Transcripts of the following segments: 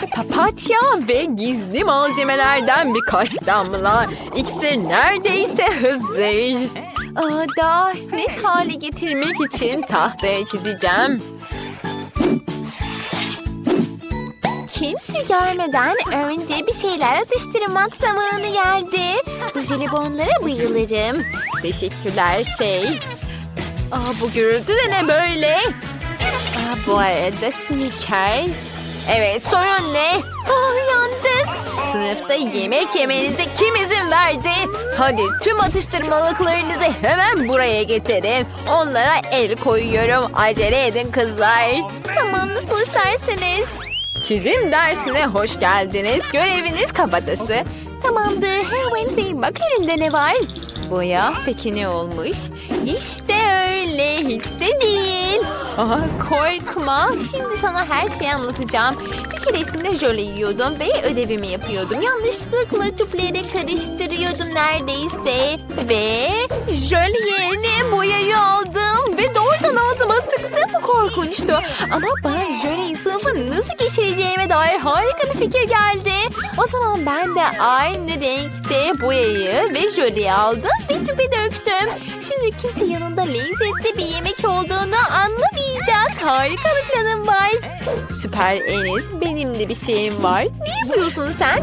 Papatya ve gizli malzemelerden birkaç damla. İksir neredeyse hazır. Aa, daha net hale getirmek için tahtaya çizeceğim. Kimse görmeden önce bir şeyler atıştırmak zamanı geldi. Bu jelibonlara bayılırım. Teşekkürler şey. Aa, bu gürültü de ne böyle? Aa, bu arada Snickers. Evet sorun ne? Ah yandık. Sınıfta yemek yemenize kim izin verdi? Hadi tüm atıştırmalıklarınızı hemen buraya getirin. Onlara el koyuyorum. Acele edin kızlar. Tamam nasıl isterseniz. Çizim dersine hoş geldiniz. Göreviniz kafatası. Tamamdır. Hey Wednesday bak elinde ne var? Boya peki ne olmuş? İşte öyle hiç de değil. Aha, korkma. Şimdi sana her şeyi anlatacağım. Bir keresinde jöle yiyordum ve ödevimi yapıyordum. Yanlışlıkla tüpleri karıştırıyordum neredeyse. Ve jöle yerine boyayı aldım. Ve doğrudan ağzıma sıktım. Korkunçtu. Ama bana jöleyi nasıl geçireceğime dair harika bir fikir geldi. O zaman ben de aynı renkte boyayı ve jöleyi aldım ve tüpe döktüm. Şimdi kimse yanında lezzetli bir yemek olduğunu anlamayacak. Harika bir planım var. Süper Enes. Benim de bir şeyim var. Ne yapıyorsun sen?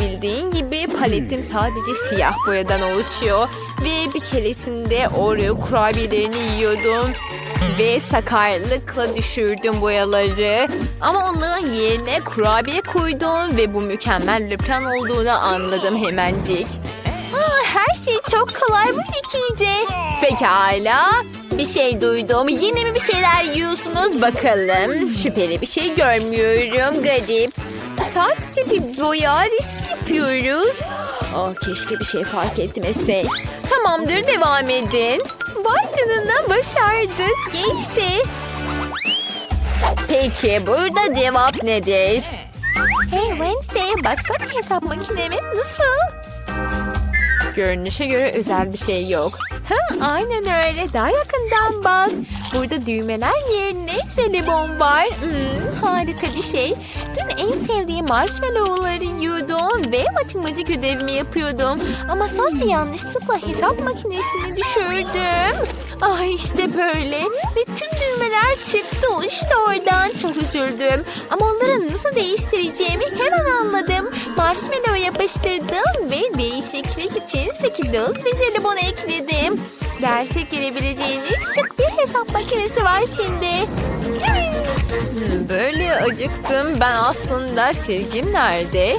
Bildiğin gibi paletim sadece siyah boyadan oluşuyor. Ve bir keresinde Oreo kurabiyelerini yiyordum. Ve sakarlıkla düşürdüm boyaları. Ama onların yerine kurabiye koydum ve bu mükemmel bir plan olduğunu anladım hemencik. Aa, her şey çok kolay bu zekice. Pekala. Bir şey duydum. Yine mi bir şeyler yiyorsunuz bakalım. Şüpheli bir şey görmüyorum. Garip. Sadece bir boya resim yapıyoruz. Oh, keşke bir şey fark etmesek. Tamamdır devam edin. Vay canına başardık. Geçti. Peki burada cevap nedir? Hey Wednesday baksana hesap makinemi nasıl? Görünüşe göre özel bir şey yok. Ha, aynen öyle. Daha yakından bak. Burada düğmeler yerine jelibon var. Hmm, harika bir şey. Dün en sevdiğim marshmallowları yiyordum ve matematik ödevimi yapıyordum. Ama sadece yanlışlıkla hesap makinesini düşürdüm. Ah işte böyle. Ve tüm düğmeler çıktı işte oradan. Çok üzüldüm. Ama onları nasıl değiştireceğimi hemen anladım. Marshmallow yapıştırdım ve değişiklik için Skittles ve jelibon ekledim. Derse girebileceğiniz şık bir hesap makinesi var şimdi. Hmm, böyle acıktım. Ben aslında silgim nerede?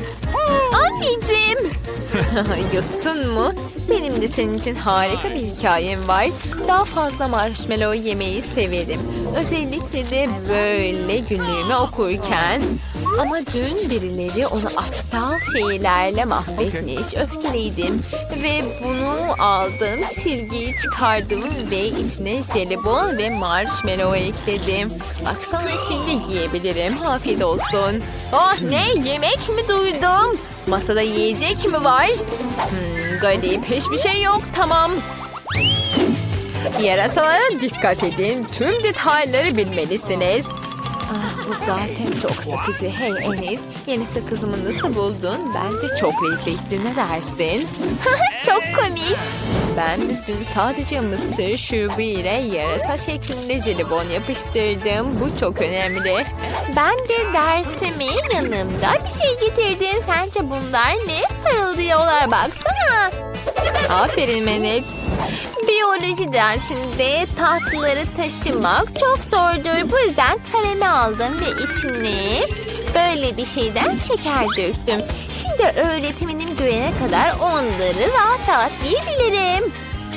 Anneciğim. Yuttun mu? Benim de senin için harika bir hikayem var. Daha fazla marshmallow yemeyi severim. Özellikle de böyle günlüğümü okurken. Ama dün birileri onu aptal şeylerle mahvetmiş. Öfkeliydim. Ve bunu aldım, silgiyi çıkardım ve içine jelibon ve marshmallow ekledim. Baksana şimdi yiyebilirim. Afiyet olsun. Oh ne? Yemek mi duydum? Masada yiyecek mi var? Hmm, garip. Hiçbir şey yok. Tamam. Yarasalara dikkat edin. Tüm detayları bilmelisiniz. Bu zaten çok sıkıcı. Hey Enes, yeni sakızımı nasıl buldun? Bence çok lezzetli. Ne dersin? Çok komik. Ben dün sadece mısır şurubu ile yarasa şeklinde jelibon yapıştırdım. Bu çok önemli. Ben de dersime yanımda bir şey getirdim. Sence bunlar ne? Parıldıyorlar baksana. Aferin Menet. Biyoloji dersinde tatlıları taşımak çok zordur. Bu yüzden kalemi aldım ve içine böyle bir şeyden şeker döktüm. Şimdi öğretmenim görene kadar onları rahat rahat yiyebilirim.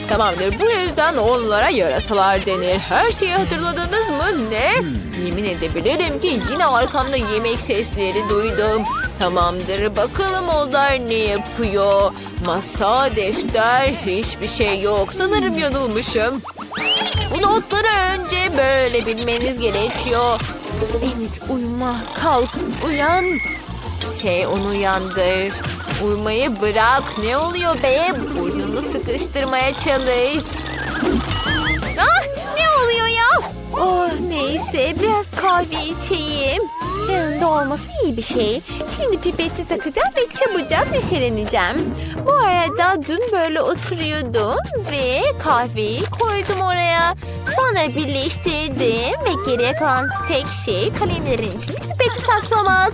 Tamamdır. Bu yüzden onlara yarasalar denir. Her şeyi hatırladınız mı? Ne? Yemin edebilirim ki yine arkamda yemek sesleri duydum. Tamamdır. Bakalım onlar ne yapıyor? Masa, defter, hiçbir şey yok. Sanırım yanılmışım. Bu notları önce böyle bilmeniz gerekiyor. Evet uyuma, kalk, uyan. Şey onu uyandır. Uyumayı bırak. Ne oluyor be? Burnunu sıkıştırmaya çalış. Ah ne oluyor ya? Oh neyse biraz kahve içeyim. Yanında olması iyi bir şey. Şimdi pipeti takacağım ve çabucak neşeleneceğim. Bu arada dün böyle oturuyordum ve kahveyi koydum oraya. Sonra birleştirdim ve geriye kalan tek şey kalemlerin içinde pipeti saklamak.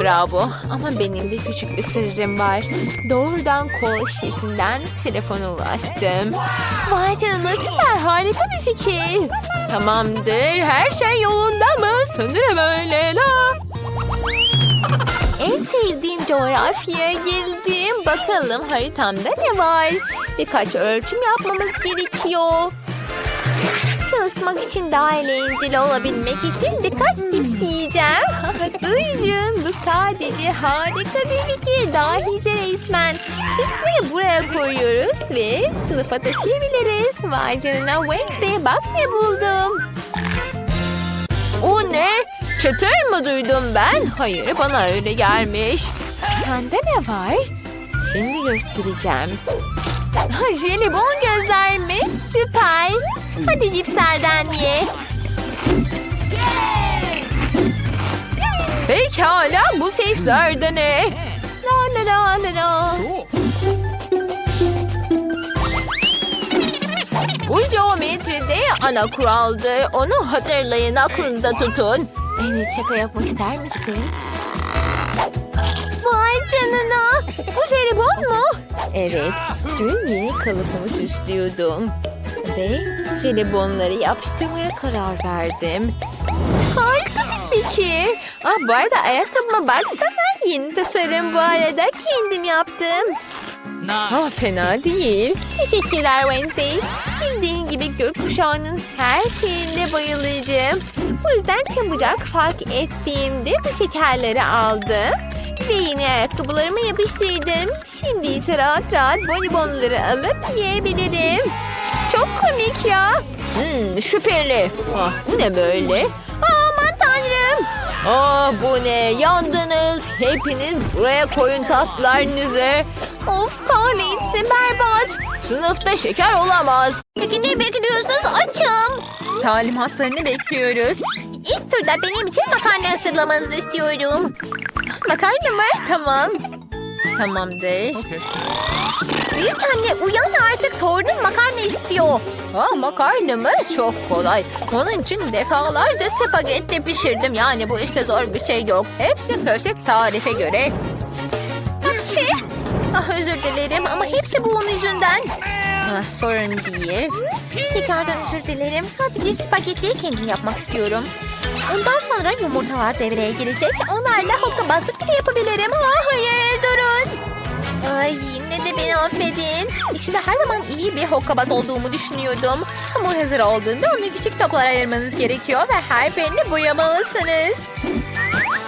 Bravo ama benim de küçük bir sırrım var. Doğrudan kol şişesinden telefona ulaştım. Vay canına süper harika bir fikir. Tamamdır her şey yolunda mı? Sanırım öyle la. En sevdiğim coğrafyaya geldim. Bakalım haritamda ne var? Birkaç ölçüm yapmamız gerekiyor. Çalışmak için daha eğlenceli olabilmek için birkaç cips yiyeceğim. Duyun bu sadece harika bir fikir. Dahice resmen. Cipsleri buraya koyuyoruz ve sınıfa taşıyabiliriz. Vay canına Wednesday bak ne buldum. O ne? Çıtır mı duydum ben? Hayır bana öyle gelmiş. Sende ne var? Şimdi göstereceğim. Jelibon gözler mi? Süper. Hadi cipslerden ye. Pekala bu sesler de ne? La la la la la. Bu geometride ana kuraldır. Onu hatırlayın aklında tutun. Evet şaka yapmak ister misin? Vay canına. Bu jelibon mu? Evet. Dün yeni kalıbımı süslüyordum. Ve jelibonları yapıştırmaya karar verdim. Harika bir fikir. Aa, bu arada ayakkabıma baksana. Yeni tasarım bu arada kendim yaptım. Ah fena değil. Teşekkürler Wednesday. Bildiğin gibi gökkuşağının her şeyinde bayılacağım. Bu yüzden çabucak fark ettiğimde bu şekerleri aldım. Ve yine ayakkabılarımı yapıştırdım. Şimdi ise rahat rahat bonibonları alıp yiyebilirim. Çok komik ya. Hmm, şüpheli. Ah, bu ne böyle? Aman tanrım. Aa, bu ne? Yandınız. Hepiniz buraya koyun tatlarınızı. Of kahretsin berbat. Sınıfta şeker olamaz. Peki ne bekliyorsunuz? Açım. Talimatlarını bekliyoruz. İlk turda benim için makarna hazırlamanızı istiyorum. Makarna mı? Tamam. Tamamdır. Büyük anne uyan artık torunun makarna istiyor. Ha makarna mı? Çok kolay. Onun için defalarca spagetti pişirdim. Yani bu işte zor bir şey yok. Hepsi klasik tarife göre. Şey, ah özür dilerim ama hepsi bu onun yüzünden. Ah, sorun değil. Tekrardan özür dilerim. Sadece spagettiyi kendim yapmak istiyorum. Ondan sonra yumurtalar devreye girecek. Onlarla hokkabazlık bile yapabilirim. Ah, hayır. Ay yine de beni affedin. İşte her zaman iyi bir hokkabaz olduğumu düşünüyordum. Hamur hazır olduğunda onu küçük toplara ayırmanız gerekiyor ve her birini boyamalısınız.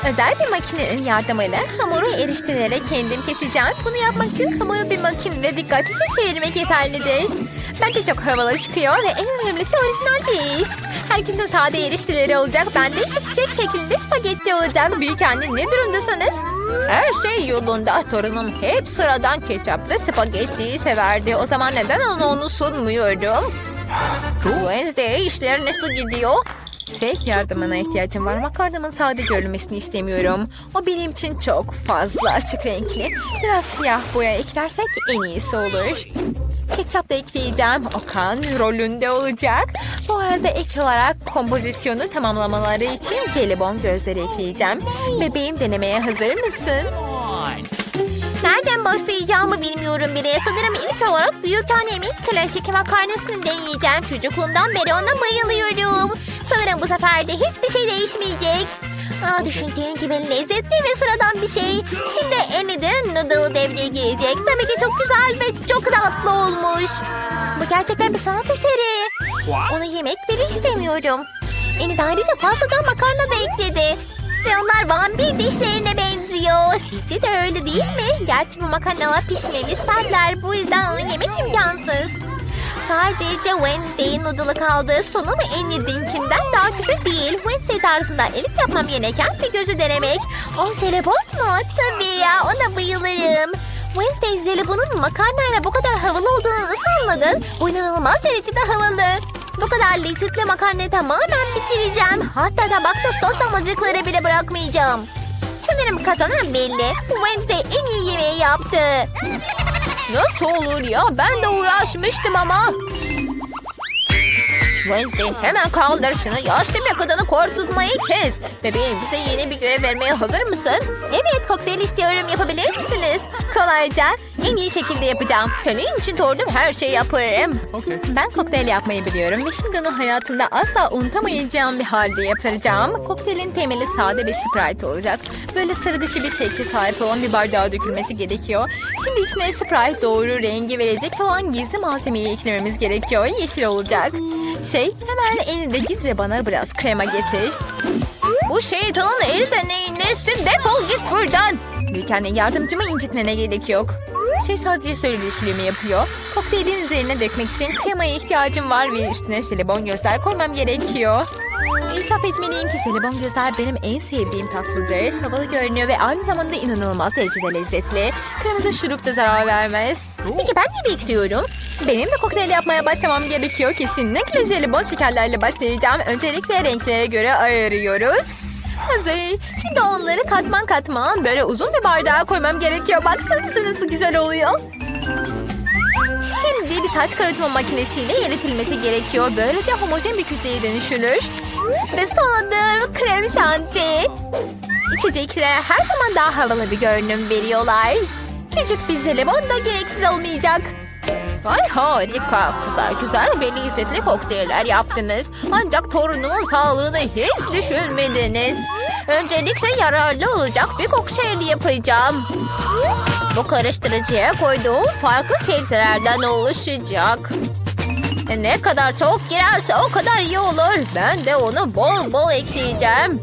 Özel bir makinenin yardımıyla hamuru eriştirerek kendim keseceğim. Bunu yapmak için hamuru bir makinede dikkatlice çevirmek yeterlidir. Bence çok havalı çıkıyor ve en önemlisi orijinal bir iş. Herkesin sade eriştileri olacak. Bende ise çiçek şeklinde spagetti olacak. Büyük anne ne durumdasınız? Her şey yolunda. Torunum hep sıradan ketçaplı spagettiyi severdi. O zaman neden ona onu sunmuyorum? Wednesday işler nasıl gidiyor? Şey yardımına ihtiyacım var. Makarnamın sade görünmesini istemiyorum. O benim için çok fazla açık renkli. Biraz siyah boya eklersek en iyisi olur. Ketçap da ekleyeceğim. Okan rolünde olacak. Bu arada ek olarak kompozisyonu tamamlamaları için jelibon gözleri ekleyeceğim. Bebeğim denemeye hazır mısın? Nereden başlayacağımı bilmiyorum bile. Sanırım ilk olarak büyük annemin klasik makarnasını deneyeceğim. Çocukluğumdan beri ona bayılıyorum. Sanırım bu sefer de hiçbir şey değişmeyecek. Aa, düşündüğün gibi lezzetli ve sıradan bir şey. Şimdi Emmy'den noodle devreye girecek. Tabii ki çok güzel ve çok tatlı olmuş. Bu gerçekten bir sanat eseri. Onu yemek bile istemiyorum. Eni de ayrıca fazladan makarna da ekledi. Ve onlar vampir dişlerine benziyor. Sizce de öyle değil mi? Gerçi bu makarnalar pişmemiş sertler. Bu yüzden onu yemek imkansız. Sadece Wednesday'in noodle'ı kaldı. Sonum Annie'dinkinden daha kötü değil. Wednesday tarzında ilk yapmam gereken bir gözü denemek. O jelibon mu? Tabii ya ona bayılırım. Wednesday jelibonun makarnayla bu kadar havalı olduğunu nasıl anladın? Bu inanılmaz derecede havalı. Bu kadar lezzetli makarnayı tamamen bitireceğim. Hatta tabakta sos damlacıkları bile bırakmayacağım. Sanırım kazanan belli. Wednesday en iyi yemeği yaptı. Nasıl olur ya? Ben de uğraşmıştım ama. Wednesday hemen kaldır şunu. Yaşlı bir kadını korkutmayı kes. Bebeğim bize yeni bir görev vermeye hazır mısın? Evet kokteyl istiyorum. Yapabilir misiniz? Kolayca. En iyi şekilde yapacağım. Senin için doğurdum her şeyi yaparım. Okay. Ben kokteyl yapmayı biliyorum ve şimdi onu hayatımda asla unutamayacağım bir halde yapacağım. Kokteylin temeli sade bir Sprite olacak. Böyle sıra dışı bir şekli sahip olan bir bardağa dökülmesi gerekiyor. Şimdi içine Sprite doğru rengi verecek olan gizli malzemeyi eklememiz gerekiyor. Yeşil olacak. Şey hemen elinde git ve bana biraz krema getir. Bu şeytanın eli de neyin nesi? Defol git buradan. Büyükanne yardımcımı incitmene gerek yok. Şey sadece söylediklerimi yapıyor. Kokteylin üzerine dökmek için kremaya ihtiyacım var ve üstüne jelibon gözler koymam gerekiyor. İtiraf etmeliyim ki jelibon gözler benim en sevdiğim tatlıdır. Havalı görünüyor ve aynı zamanda inanılmaz derecede lezzetli. Kırmızı şurup da zarar vermez. Peki ben ne bekliyorum? Benim de kokteyl yapmaya başlamam gerekiyor. Kesinlikle jelibon şekerlerle başlayacağım. Öncelikle renklere göre ayırıyoruz. Hazır. Şimdi onları katman katman böyle uzun bir bardağa koymam gerekiyor. Baksanıza nasıl güzel oluyor. Şimdi bir saç karartma makinesiyle eritilmesi gerekiyor. Böylece homojen bir kütleye dönüşülür. Ve son adım krem şanti. İçecekler her zaman daha havalı bir görünüm veriyorlar. Küçük bir jelibon da gereksiz olmayacak. Ay harika. Kızlar güzel ve lezzetli kokteyller yaptınız. Ancak torunumun sağlığını hiç düşünmediniz. Öncelikle yararlı olacak bir kokteyl yapacağım. Bu karıştırıcıya koyduğum farklı sebzelerden oluşacak. E, Ne kadar çok girerse o kadar iyi olur. Ben de onu bol bol ekleyeceğim.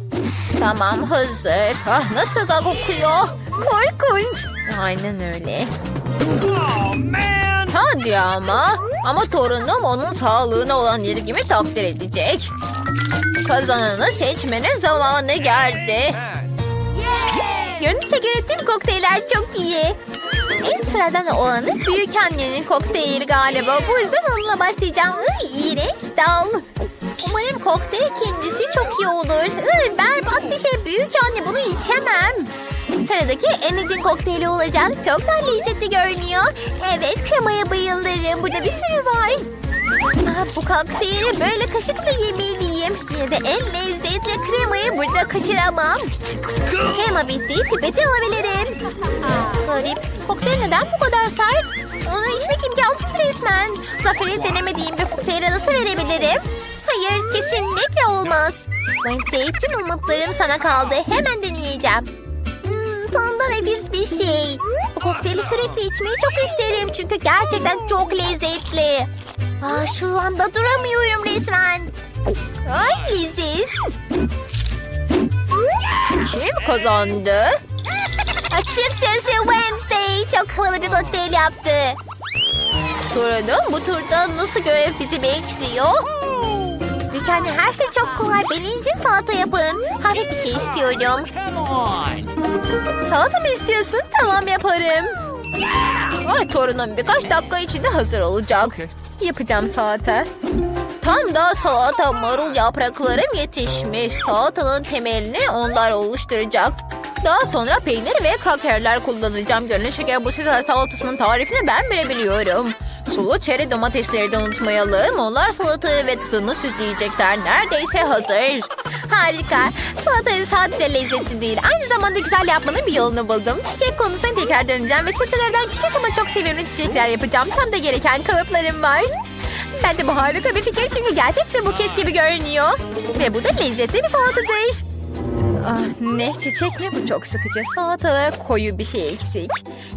Tamam hazır. Ah nasıl da kokuyor. Korkunç. Aynen öyle. Oh man! Hadi ama. Ama torunum onun sağlığına olan ilgimi takdir edecek. Kazananı seçmenin zamanı geldi. Görünüşe göre tüm kokteyller çok iyi. En sıradan olanı büyük annenin kokteyli galiba. Bu yüzden onunla başlayacağım. Iy, iğrenç dal. Umarım kokteyl kendisi çok iyi olur. Iy, berbat bir şey büyük anne bunu içemem. Sıradaki Enid'in kokteyli olacak. Çok da lezzetli görünüyor. Evet kremaya bayılırım. Burada bir sürü var. Ah, bu kokteyli böyle kaşıkla yemeliyim. Yine de en lezzetli kremayı burada kaşıramam. Krema bitti. Pipeti alabilirim. Garip. Kokteyl neden bu kadar sert? Onu içmek imkansız resmen. Zafer'i denemediğim bir kokteyli nasıl verebilirim? Hayır kesinlikle olmaz. Wednesday tüm umutlarım sana kaldı. Hemen deneyeceğim. Hmm, sonunda nefis bir şey. Kokteyli sürekli içmeyi çok isterim. Çünkü gerçekten çok lezzetli. Aa, şu anda duramıyorum resmen. Ay leziz. Kim kazandı? Açıkçası Wednesday çok havalı bir kokteyl yaptı. Sorunum bu turda nasıl görev bizi bekliyor? Mükemmel her şey çok kolay. İçin salata yapın. Hafif bir şey istiyorum. Salata mı istiyorsun? Tamam yaparım. Ay torunum birkaç dakika içinde hazır olacak. Yapacağım salata. Tam da salata marul yapraklarım yetişmiş. Salatanın temelini onlar oluşturacak. Daha sonra peynir ve krakerler kullanacağım. Görünüşe göre bu Sezar salatasının tarifini ben bile biliyorum. Sulu çeri domatesleri de unutmayalım. Onlar salatayı ve tadını süsleyecekler. Neredeyse hazır. Harika. Salatayı sadece lezzetli değil. Aynı zamanda güzel yapmanın bir yolunu buldum. Çiçek konusuna tekrar döneceğim ve sebzelerden küçük ama çok sevimli çiçekler yapacağım. Tam da gereken kalıplarım var. Bence bu harika bir fikir çünkü gerçek bir buket gibi görünüyor. Ve bu da lezzetli bir salatadır. Ah, ne çiçek ne bu çok sıkıcı. Salatada koyu bir şey eksik.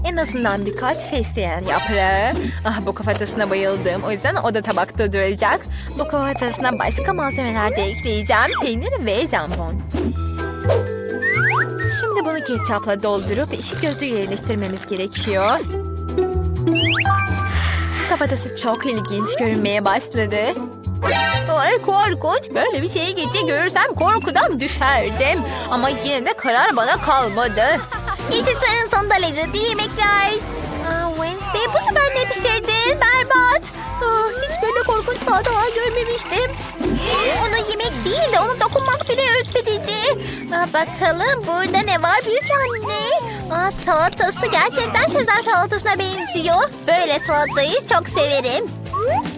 En azından birkaç fesleğen yaprağı. Ah bu kafatasına bayıldım. O yüzden o da tabakta duracak. Bu kafatasına başka malzemeler de ekleyeceğim. Peynir ve jambon. Şimdi bunu ketçapla doldurup iki gözü yerleştirmemiz gerekiyor. Kafatası çok ilginç görünmeye başladı. Ay korkunç. Böyle bir şeyi gece görürsem korkudan düşerdim. Ama yine de karar bana kalmadı. Yaşasın sonunda lezzetli yemekler. Wednesday bu sefer ne pişirdin? Berbat. Hiç böyle korkunç daha daha görmemiştim. Onu yemek değil de onu dokunmak bile ürpetici. Aa, bakalım burada ne var büyük anne? Aa, salatası gerçekten Sezar salatasına benziyor. Böyle salatayı çok severim.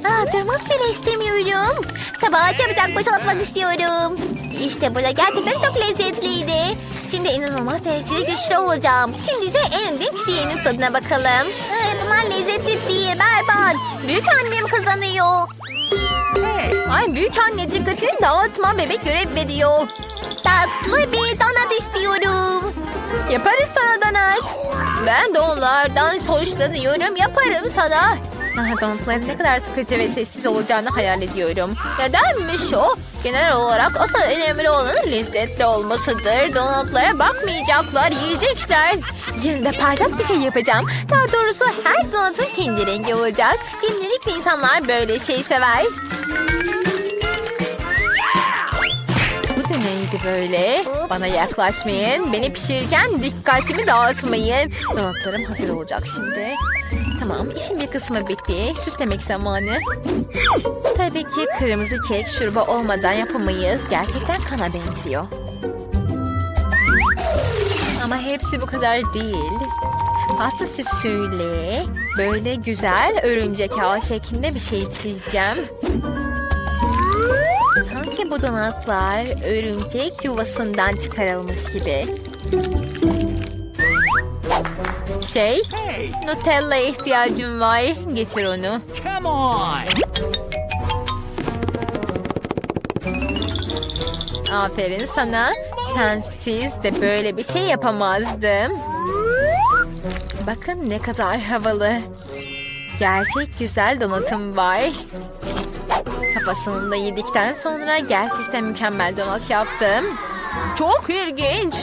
Aa, durmak bile istemiyorum. Tabağa çabucak boşaltmak istiyorum. İşte burada gerçekten çok lezzetliydi. Şimdi inanılmaz derecede güçlü olacağım. Şimdi ise en ilginç çiçeğinin tadına bakalım. Ay, bunlar lezzetli değil, berbat. Büyük annem kazanıyor. Ay büyük anne dikkatini dağıtma bebek görev veriyor. Tatlı bir donat istiyorum. Yaparız sana donat. Ben de onlardan hoşlanıyorum. Yaparım sana. Donatların ne kadar sıkıcı ve sessiz olacağını hayal ediyorum. Nedenmiş o? Genel olarak asıl önemli olanın lezzetli olmasıdır. Donatlara bakmayacaklar, yiyecekler. Yine de parlak bir şey yapacağım. Daha doğrusu her donatın kendi rengi olacak. Genellikle insanlar böyle şey sever. Neydi böyle? Bana yaklaşmayın. Beni pişirirken dikkatimi dağıtmayın. Donatlarım hazır olacak şimdi. Tamam işin bir kısmı bitti. Süslemek zamanı. Tabii ki kırmızı çek şurubu olmadan yapamayız. Gerçekten kana benziyor. Ama hepsi bu kadar değil. Pasta süsüyle böyle güzel örümcek ağı şeklinde bir şey çizeceğim. Sanki bu donatlar örümcek yuvasından çıkarılmış gibi. Şey, Hey, Nutella'ya ihtiyacım var. Getir onu. come on. Aferin sana. Sensiz de böyle bir şey yapamazdım. Bakın ne kadar havalı. Gerçek güzel donatım var. Kafasını da yedikten sonra gerçekten mükemmel donat yaptım. Çok ilginç.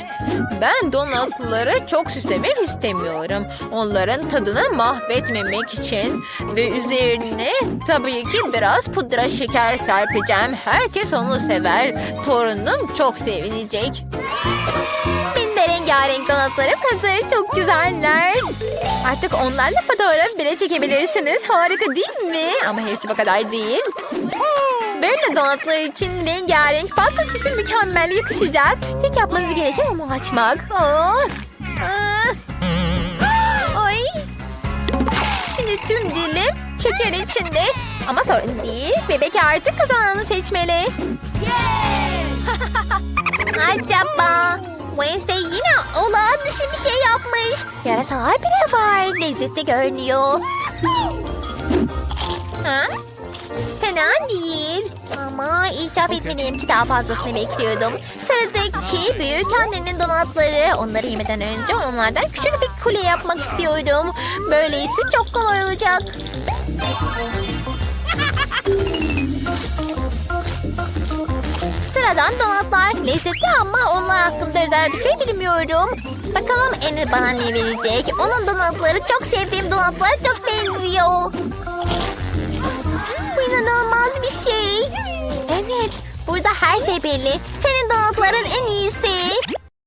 Ben donatları çok süslemek istemiyorum. Onların tadını mahvetmemek için. Ve üzerine tabii ki biraz pudra şeker serpeceğim. Herkes onu sever. Torunum çok sevinecek. Benim de rengarenk donatlarım hazır. Çok güzeller. Artık onlarla fotoğraf bile çekebilirsiniz. Harika değil mi? Ama hepsi bu kadar değil. Böyle donatlar için rengarenk pasta süsü mükemmel yakışacak. Tek yapmanız gereken onu açmak. Oh. Ah. Ay. Şimdi tüm dilim şeker içinde. Ama sorun değil. Bebek artık kazananı seçmeli. Acaba Wednesday yine olağan dışı bir şey yapmış. Yarasalar bile var. Lezzetli görünüyor. Ha? Fena değil. Ama itiraf etmeliyim ki daha fazlasını bekliyordum. Sıradaki büyük annenin donatları. Onları yemeden önce onlardan küçük bir kule yapmak istiyorum. Böylesi çok kolay olacak. Sıradan donatlar lezzetli ama onlar hakkında özel bir şey bilmiyorum. Bakalım Enir bana ne verecek? Onun donatları çok sevdiğim donatlara çok benziyor. İnanılmaz bir şey. Evet, burada her şey belli. Senin donatların en iyisi.